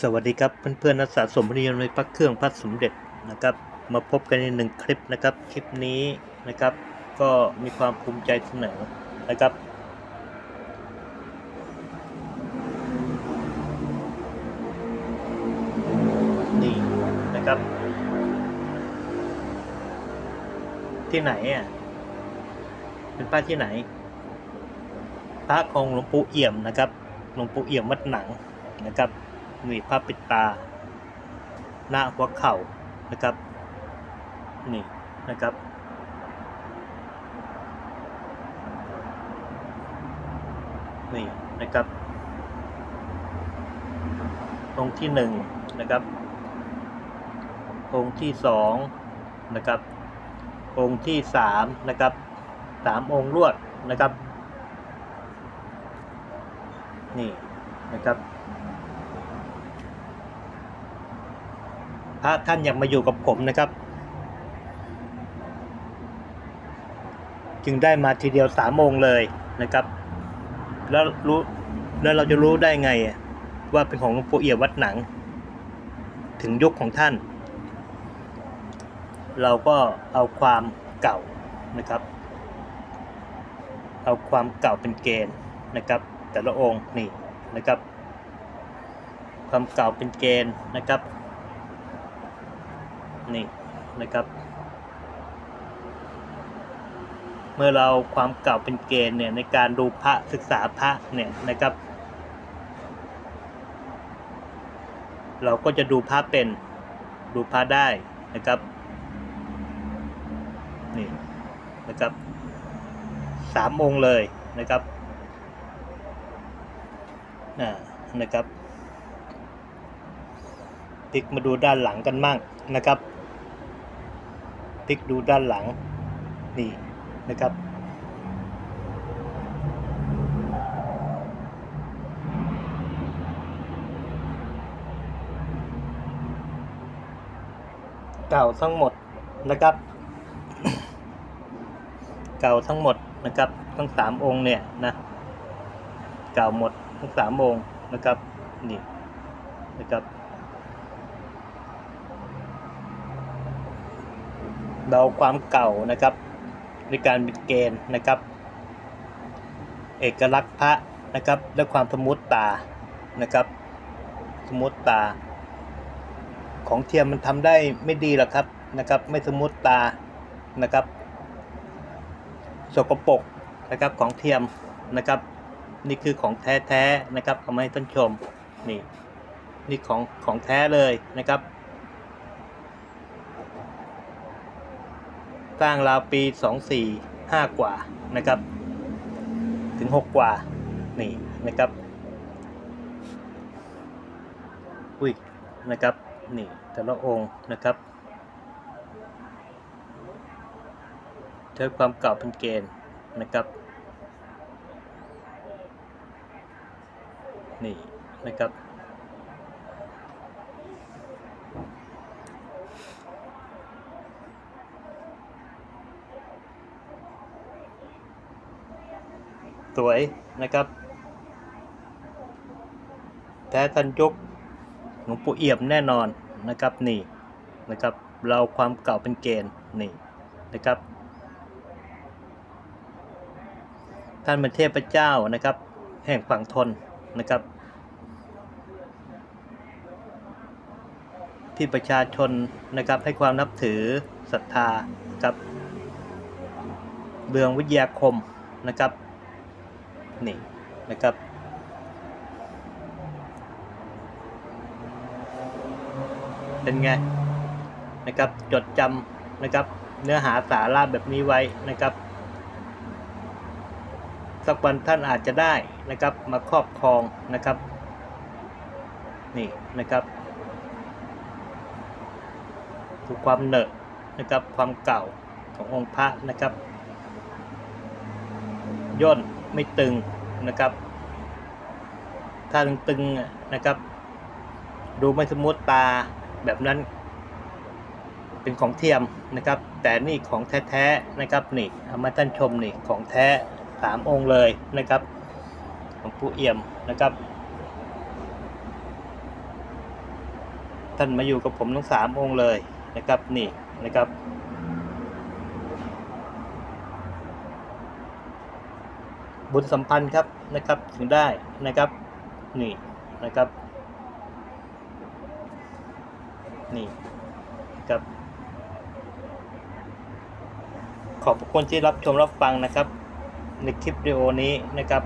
สวัสดีครับเพื่อนๆนักสะสมพนิยมในพระเครื่องพระสมเด็จนะครับ มาพบกันในหนึ่งคลิปนะครับ คลิปนี้นะครับ ก็มีความภูมิใจเสนอนะครับ นี่นะครับ ที่ไหนอะเป็นป้าที่ไหนพระของหลวงปู่เอี่ยมนะครับหลวงปู่เอี่ยมวัดหนังนะครับ มีผ้าปิดตา หน้าหัวเข่านะครับ นี่นะครับ นี่นะครับองที่หนึ่งนะครับองค์ที่สองนะครับ องค์ที่สามนะครับสามองค์รวดนะครับ นี่นะครับ พระท่านยากมาอยู่กับผมนะครับ จึงได้มาทีเดียวสามองค์เลยนะครับ แล้วรู้แล้วเราจะรู้ได้ไงว่าเป็นของหลวงปู่เอี่ยมวัดหนัง ถึงยุคของท่าน เราก็เอาความเก่านะครับ เอาความเก่าเป็นเกณฑ์นะครับ แต่ละองค์นี่นะครับ ความเก่าเป็นเกณฑ์นะครับ นี่นะครับ เมื่อเราความเก่าเป็นเกณฑ์เนี่ยในการดูพระศึกษาพระเนี่ยนะครับ เราก็จะดูพระเป็นดูพระได้นะครับนี่นะครับสามองค์เลยนะครับอ่านะครับพลิกมาดูด้านหลังกันมั่งนะครับ ลิกดูด้านหลังนี่นะครับเก่าทั้งหมดนะครับ เก่าทั้งหมดนะครับ ทั้งสามองค์เนี่ยนะเก่าหมดทั้งสามองค์นะครับนี่นะครับ เราความเก่านะครับในการเป็นเกณฑ์นะครับ เอกลักษณ์พระนะครับ และความสมมุติตานะครับ สมมุติตา ของเทียมมันทำได้ไม่ดีหรอกครับนะครับ ไม่สมมุติตานะครับสกปรกนะครับของเทียมนะครับ นี่คือของแท้ๆนะครับเอามาให้ท่านชมนี่นี่ของของแท้เลยนะครับ สร้างราวปีสองสี่ห้ากว่านะครับ ถึงหกกว่า นี่นะครับอุ้ยนะครับ นี่แต่ละองค์นะครับ ใช้ความเก่าเป็นเกณฑ์นะครับ นี่นะครับ วยนะครับแท้ทันยกหลวงปู่เอี่ยมแน่นอนนะครับนี่นะครับ เราความเก่าเป็นเกณฑ์นี่นะครับ ท่านเป็นเทพเจ้านะครับ แห่งฝั่งทนนะครับ ที่ประชาชนนะครับให้ความนับถือศรัทธาครับเบืองวิทยาคมนะครับ นี่นะครับ เป็นไงนะครับ จดจำนะครับ เนื้อหาสาระแบบนี้ไว้นะครับ สักวันท่านอาจจะได้นะครับ มาครอบครองนะครับ นี่นะครับดูความเหนอะนะครับความเก่าขององค์พระนะครับย่น ไม่ตึงนะครับ ถ้าตึงๆนะครับ ดูไม่สมมติตาแบบนั้น เป็นของเทียมนะครับ แต่นี่ของแท้ๆนะครับนี่เอามาท่านชมนี่ของแท้สามองค์เลยนะครับของผู้เอี่ยมนะครับท่านมาอยู่กับผมทั้งสามองค์เลยนะครับนี่นะครับ บุญสัมพันธ์ครับนะครับถึงได้นะครับนี่นะครับนี่ครับขอบคุณที่รับชมรับฟังนะครับในคลิปวิดีโอนี้นะครับ